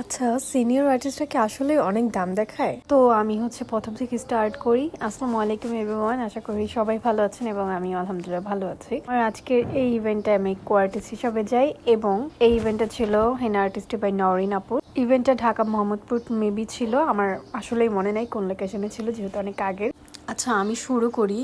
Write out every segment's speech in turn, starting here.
আচ্ছা সিনিয়র আর্টিস্টরা কি আসলে অনেক দাম দেখায়? তো আমি হচ্ছে প্রথম থেকে স্টার্ট করি। আসসালামু আলাইকুম এভরিওয়ান আশা করি সবাই ভালো আছেন এবং আমি আলহামদুলিল্লাহ ভালো আছি। আর আজকের এই ইভেন্টে আমি কো আর্টিস্ট হিসাবে যাই এবং এই ইভেন্টটা ছিল হেনা আর্টিস্ট বাই নরিন আপুর ইভেন্টটা ঢাকা মোহাম্মদপুর মেবি ছিল। আমার আসলেই মনে নাই কোন লোকেশনে ছিল, যেহেতু অনেক আগের। আচ্ছা আমি শুরু করি।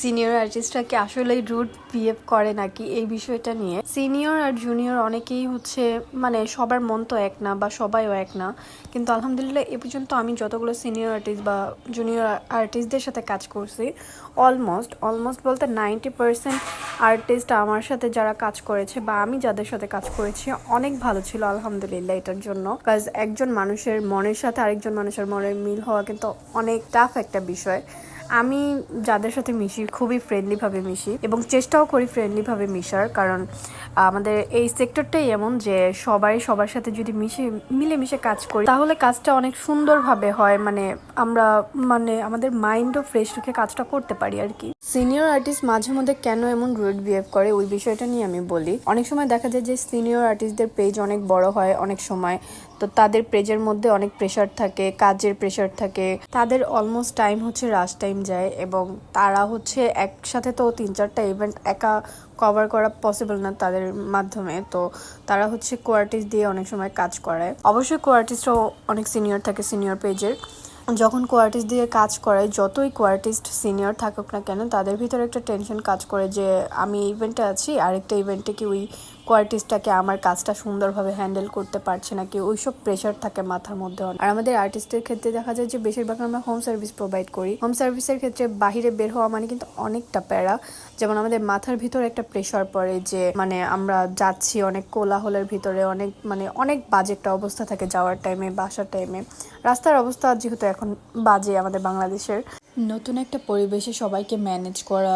সিনিয়র আর্টিস্টরা কি আসলে রুট বিহেভ করে নাকি? এই বিষয়টা নিয়ে। সিনিয়র আর জুনিয়র অনেকেই হচ্ছে মানে সবার মন তো এক না বা সবাইও এক না। কিন্তু আলহামদুলিল্লাহ, এ পর্যন্ত আমি যতগুলো সিনিয়র আর্টিস্ট বা জুনিয়র আর্টিস্টদের সাথে কাজ করছি অলমোস্ট অলমোস্ট বলতে নাইনটি পার্সেন্ট আর্টিস্ট আমার সাথে যারা কাজ করেছে বা আমি যাদের সাথে কাজ করেছি, অনেক ভালো ছিল আলহামদুলিল্লাহ এটার জন্য। কাজ একজন মানুষের মনের সাথে আরেকজন মানুষের মনের মিল হওয়া কিন্তু অনেক টাফ একটা বিষয়। আমি যাদের সাথে মিশি, খুবই ফ্রেন্ডলিভাবে মিশি এবং চেষ্টাও করি ফ্রেন্ডলিভাবে মিশার কারণ আমাদের এই সেক্টরটাই এমন যে সবাই সবার সাথে যদি মিশে, মিলেমিশে কাজ করি, তাহলে কাজটা অনেক সুন্দরভাবে হয়। মানে আমরা মানে আমাদের মাইন্ডও ফ্রেশ রেখে কাজটা করতে পারি আর কি। সিনিয়র আর্টিস্ট মাঝে মধ্যে কেন এমন রুড বিহেভ করে? ওই বিষয়টা নিয়ে আমি বলি। অনেক সময় দেখা যায় যে সিনিয়র আর্টিস্টদের পেজ অনেক বড় হয় অনেক সময়। তো তাদের পেজের মধ্যে অনেক প্রেশার থাকে, কাজের প্রেশার থাকে। তাদের অলমোস্ট টাইম হচ্ছে রাশ টাইম যায় এবং তারা হচ্ছে একসাথে তো তিন চারটা ইভেন্ট একা কভার করা পসিবল না তাদের মাধ্যমে। তো তারা হচ্ছে কোয়ার্টিস্ট দিয়ে অনেক সময় কাজ করায়। অবশ্যই কোয়ার্টিস্টরাও অনেক সিনিয়র থাকে সিনিয়র পেজের যখন কোয়ার্টিস্ট দিয়ে কাজ করায়, যতই কোয়ার্টিস্ট সিনিয়র থাকুক না কেন, তাদের ভিতরে একটা টেনশন কাজ করে যে, আমি ইভেন্টে আছি, আরেকটা ইভেন্টে কি ওই কোয়ার্টিস্টটাকে আমার কাজটা সুন্দরভাবে হ্যান্ডেল করতে পারছে নাকি? ওইসব প্রেশার থাকে মাথার মধ্যে। আর আমাদের আর্টিস্টের ক্ষেত্রে দেখা যায় যে, বেশিরভাগ আমরা হোম সার্ভিস প্রোভাইড করি। হোম সার্ভিসের ক্ষেত্রে বাহিরে বের হওয়া মানে কিন্তু অনেকটা প্যারা। যেমন আমাদের মাথার ভিতরে একটা প্রেশার পড়ে যে মানে আমরা যাচ্ছি অনেক কোলাহলের ভিতরে, অনেক মানে অনেক বাজে একটা অবস্থা থাকে যাওয়ার টাইমে বাসার টাইমে রাস্তার অবস্থা যেহেতু এখন বাজে আমাদের বাংলাদেশের। নতুন একটা পরিবেশে সবাইকে ম্যানেজ করা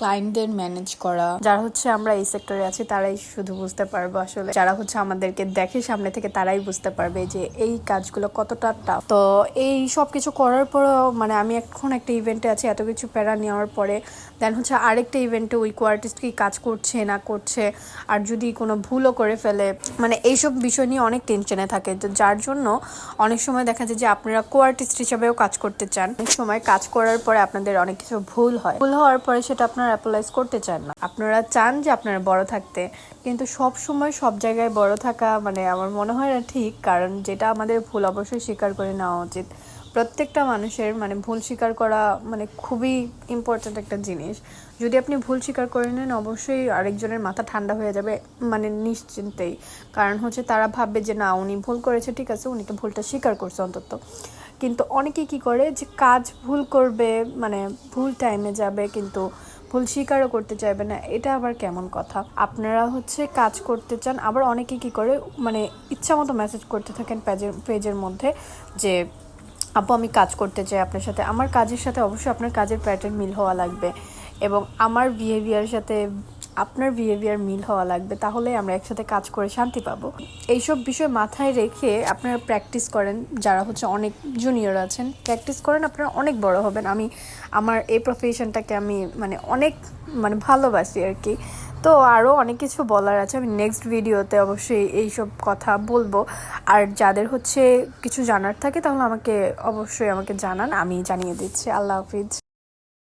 ক্লায়েন্টদের ম্যানেজ করা। যারা হচ্ছে আমরা এই সেক্টরে আছি, তারাই শুধু বুঝতে পারব আসলে। যারা হচ্ছে আমাদেরকে দেখে সামনে থেকে, তারাই বুঝতে পারবে যে এই কাজগুলো কতটা টাফ তো এই সব কিছু করার পরেও মানে আমি এখন একটা ইভেন্টে আছি, এত কিছু প্যারা নেওয়ার পরে দেন হচ্ছে আরেকটা ইভেন্টে ওই কোয়ার্টিস্ট কি কাজ করছে, না করছে, আর যদি কোনো ভুলও করে ফেলে মানে এইসব বিষয় নিয়ে অনেক টেনশনে থাকে। তো যার জন্য অনেক সময় দেখা যায় যে আপনারা কোয়ার্টিস্ট হিসাবেও কাজ করতে চান। অনেক সময় কাজ করার পরে আপনাদের অনেক কিছু ভুল হয়। ভুল হওয়ার পরে সেটা আপনারা অ্যাপ্লাইজ করতে চান না। আপনারা চান যে আপনারা বড় থাকতে, কিন্তু সব সময় সব জায়গায় বড় থাকা মানে আমার মনে হয় না ঠিক, কারণ যেটা আমাদের ভুল অবশ্যই স্বীকার করে নেওয়া উচিত। প্রত্যেকটা মানুষের মানে ভুল স্বীকার করা মানে খুবই ইম্পর্ট্যান্ট একটা জিনিস। যদি আপনি ভুল স্বীকার করে নেন, অবশ্যই আরেকজনের মাথা ঠান্ডা হয়ে যাবে মানে নিশ্চিন্তেই। কারণ হচ্ছে তারা ভাববে যে, না, উনি ভুল করেছে, ঠিক আছে, উনি তো ভুলটা স্বীকার করছে অন্তত। কিন্তু অনেকে কি করে যে, কাজ ভুল করবে মানে ভুল টাইমে যাবে, কিন্তু ভুল স্বীকারও করতে চাইবে না, এটা আবার কেমন কথা? আপনারা হচ্ছে কাজ করতে চান, আবার অনেকে কি করে মানে ইচ্ছা মতো মেসেজ করতে থাকেন পেজের পেজের মধ্যে যে, আপু, আমি কাজ করতে চাই আপনার সাথে। আমার কাজের সাথে অবশ্যই আপনার কাজের প্যাটার্ন মিল হওয়া লাগবে এবং আমার বিহেভিয়ার সাথে আপনার বিহেভিয়ার মিল হওয়া লাগবে তাহলে আমরা একসাথে কাজ করে শান্তি পাবো। এইসব বিষয় মাথায় রেখে আপনারা প্র্যাকটিস করেন, যারা হচ্ছে অনেক জুনিয়র আছেন প্র্যাকটিস করেন, আপনারা অনেক বড় হবেন। আমি, আমার এই প্রফেশনটাকে আমি মানে অনেক মানে ভালোবাসি আর কি। তো আরও অনেক কিছু বলার আছে, আমি নেক্সট ভিডিওতে অবশ্যই এইসব কথা বলব। আর যাদের হচ্ছে কিছু জানার থাকে, তাহলে আমাকে অবশ্যই আমাকে জানান, আমি জানিয়ে দিচ্ছি। আল্লাহ হাফিজ।